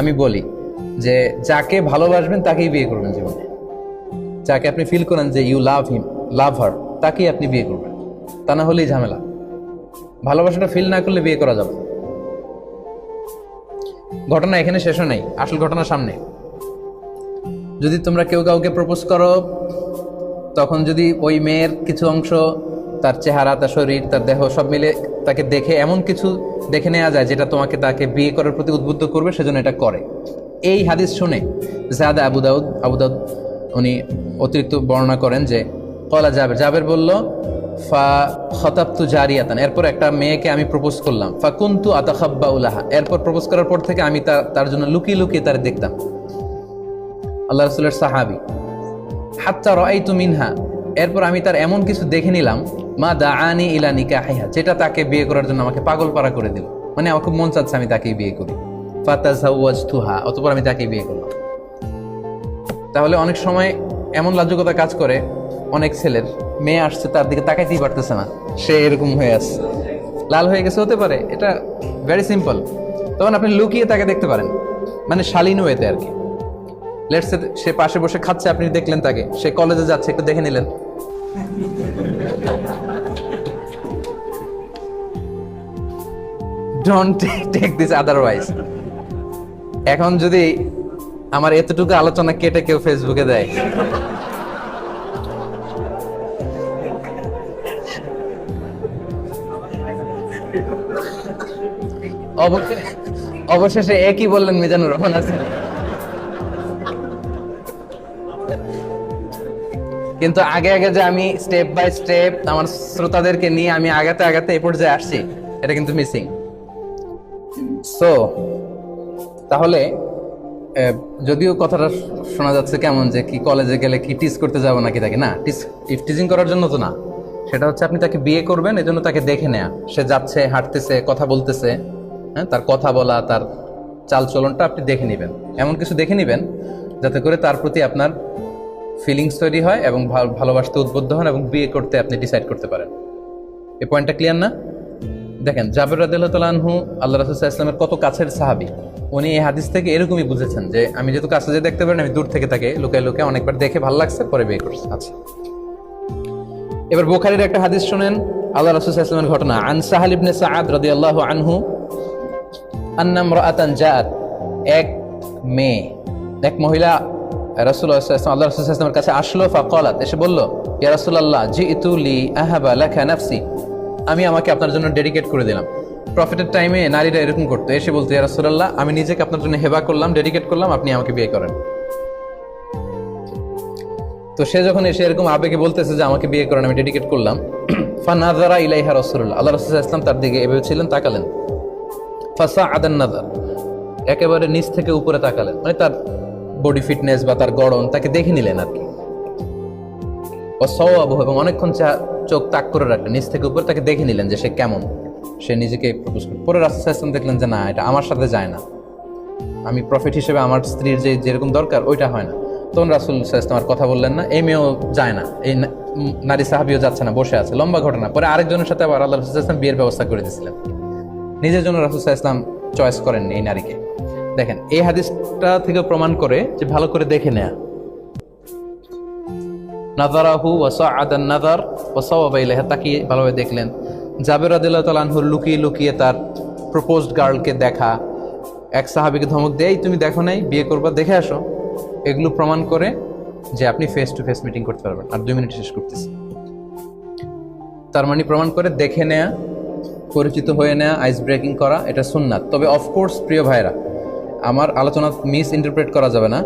আমি বলি যে যাকে ভালোবাসবেন তাকেই বিয়ে করবেন জীবনে। যাকে আপনি ফিল করেন যে ইউ লাভ হিম লাভ হার তাকেই আপনি বিয়ে করবেন। তা না হলেই ঝামেলা। ভালোবাসাটা ফিল না করলে বিয়ে করা যাবে ঘটনা এখানে শেষও নেই, আসল ঘটনা সামনে। যদি তোমরা কেউ কাউকে প্রপোজ করো, তখন যদি ওই মেয়ের কিছু অংশ, তার চেহারা, তার শরীর, তার দেহ সব মিলে তাকে দেখে এমন কিছু দেখে নেওয়া যায় যেটা তোমাকে তাকে বিয়ে করার প্রতি উদ্বুদ্ধ করবে, সেজন্য এটা করে। এই হাদিস শুনে জাদা আবু দাউদ আবু দাউদ উনি অতিরিক্ত বর্ণনা করেন যে, কলা জাবের জাবের বলল, ফা খতাবতু জারিয়াতান এরপর একটা মেয়েকে আমি প্রপোজ করলাম, ফা কুন্তু আতাখাব্বা উলাহা এরপর প্রপোজ করার পর থেকে আমি তার তার জন্য লুকিয়ে লুকিয়ে তার দেখতাম। আল্লাহ রসুলের সাহাবি, হাত্তা রআইতু মিনহা এরপর আমি তার এমন কিছু দেখে নিলাম, মা দা আনি ইলা নিকাহিহা যেটা তাকে বিয়ে করার জন্য আমাকে পাগল পাড়া করে দিল। মানে আমার খুব মন চাচ্ছে আমি তাকেই বিয়ে করি। ফাতাজাওয়াজতুহা, অতপর আমি তাকেই বিয়ে করলাম। তাহলে অনেক সময় এমন লাজ্জকতা কাজ করে, অনেক ছেলের মেয়ে আসছে, তার দিকে তাকাইতেই পারতেছে না। সে এরকম হয়ে আসছে লাল হয়ে গেছে হতে পারে, এটা ভেরি সিম্পল তখন আপনি লুকিয়ে তাকে দেখতে পারেন। মানে শালীন ওয়েতে আর কি। লেটস সে পাশে বসে খাচ্ছে, আপনি দেখলেন তাকে। সে কলেজে যাচ্ছে, একটু দেখে নিলেন। ডোন্ট টেক দিস আদারওয়াইজ এখন যদি আমার এতটুকু আলোচনা কেটে কেউ ফেসবুকে দেয়। অবশেষে একই বললেন মিজানুর রহমান আছেন? কিন্তু আগে আগে যে আমি স্টেপ বাই স্টেপ আমার শ্রোতাদেরকে নিয়ে আমি আগাতে আগাতে এই পর্যায়ে আসছি, এটা কিন্তু মিসিং সো তাহলে যদিও কথাটা শোনা যাচ্ছে কেমন যে কি কলেজে গেলে কি টিচ করতে যাব নাকি তাকে? না ইফ টিচিং করার জন্য তো না। সেটা হচ্ছে আপনি তাকে বিয়ে করবেন এজন্য তাকে দেখে নেয়া। সে যাচ্ছে, হাঁটতেছে, কথা বলতেছে হ্যাঁ তার কথা বলা, তার চালচলনটা আপনি দেখে নেবেন। এমন কিছু দেখে নেবেন, যাতে করে তার প্রতি আপনার ফিলিংস তৈরি হয় এবং ভাল- ভালোবাসতে উদ্বুদ্ধ হন এবং বিয়ে করতে আপনি ডিসাইড করতে পারেন। এই পয়েন্টটা ক্লিয়ার না? দেখেন, জাবের রাদিল্লাহু আল্লাহ রাসুল ইসলামের কত কাছের সাহাবি। উনি এই হাদিস থেকে এরকমই বুঝেছেন যে, আমি যেহেতু কাছে যে দেখতে পারেন আমি দূর থেকে তাকে লুকায় লুকায় অনেকবার দেখে ভালো লাগছে, পরে বিয়ে করছে। আচ্ছা। এবার বোখারির একটা হাদিস শুনেন, আল্লাহ রাসুল ইসলামের ঘটনা। আন সাহাল ইবনে সাআদ রাদিয়াল্লাহু আনহু আন্নাম জাআত, এক মেয়ে, এক মহিলা আল্লাহ কাছে আসলো, ফাকালাত, এসে বলল, ইয়া রাসূলুল্লাহ, জিতু লি আহাবা নাফসি। আমি আমাকে আপনার জন্য ডেডিকেট করে দিলাম। প্রফিটের টাইমে নারীরা এরকম করতো, এসে বলতো, ইয়া রাসূলুল্লাহ, আমি নিজেকে আপনার জন্য হেবা করলাম ডেডিকেট করলাম, আপনি আমাকে বিয়ে করেন। তো সে যখন এসে এরকম আবেগে বলতেছে যে, আমাকে বিয়ে করেন, আমি ডেডিকেট করলাম ফানাজারা ইলাইহা রাসূলুল্লাহ আল্লাহ রাসূল ইসলাম তার দিকে এভাবে ছিলেন, তাকালেন। ফাসা আদান নাজার একেবারে নিচ থেকে উপরে তাকালেন। মানে তার বডি ফিটনেস বা তার গড়ন তাকে দেখে নিলেন আর কি। অসবাবু এবং অনেকক্ষণ চা- চোখ তাক করে রাখলেন, নিচ থেকে উপরে তাকে দেখে নিলেন যে সে কেমন। সে নিজেকে প্রপোজ পরে রাস্তা দেখলেন যে না, এটা আমার সাথে যায় না। আমি প্রফিট হিসেবে আমার স্ত্রীর যে যেরকম দরকার, ওইটা হয় না। তখন রাসুল ইসলাম আর কথা বললেন না, এই মেয়েও যায় না। এই নারী সাহাবিও যাচ্ছে না, বসে আছে। লম্বা ঘটনা। পরে আরেকজনের সাথে আবার আল্লাহ রসুল ইসলাম বিয়ের ব্যবস্থা করে দিয়েছিলেন। নিজের জন্য রাসুল ইসলাম চয়েস করেননি এই নারীকে। দেখেন, এই হাদিসটা থেকে প্রমাণ করে যে ভালো করে দেখে নেয়া। নাজারাহু ওয়াসাআদান নাজার ওয়াসাওয়াবা ইলাইহা তাকিয়ে ভালোভাবে দেখলেন? জাবের রাদিয়াল্লাহু তাআলা আনহুর লুকিয়ে লুকিয়ে তার প্রপোজড গার্লকে দেখা। এক সাহাবীকে ধমক দেয় তুমি দেখো নাই, বিয়ে করবা, দেখে আসো। এগুলো প্রমাণ করে যে আপনি ফেস টু ফেস মিটিং করতে পারবেন। আর দুই মিনিট শেষ করতেছি। তার মানে প্রমাণ করে দেখে নেয়া, পরিচিত হয়ে নেওয়া আইস ব্রেকিং করা, এটা সুন্নাত। তবে অফকোর্স প্রিয় ভাইরা আমার আলোচনা মিস ইন্টারপ্রেট করা যাবে না।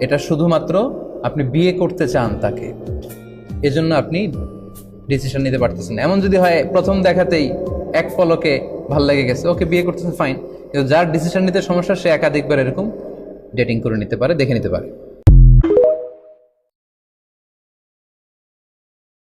এটা শুধুমাত্র আপনি বিয়ে করতে চান তাকে। এজন্য আপনি ডিসিশন নিতে পারতেছেন এমন যদি হয়, প্রথম দেখাতেই এক পলকে ভালো লেগে গেছে। ওকে বিয়ে করতেছেন ফাইন কিন্তু যার ডিসিশন নিতে সমস্যা, সে একাধিকবার এরকম ডেটিং করে নিতে পারে, দেখে নিতে পারে।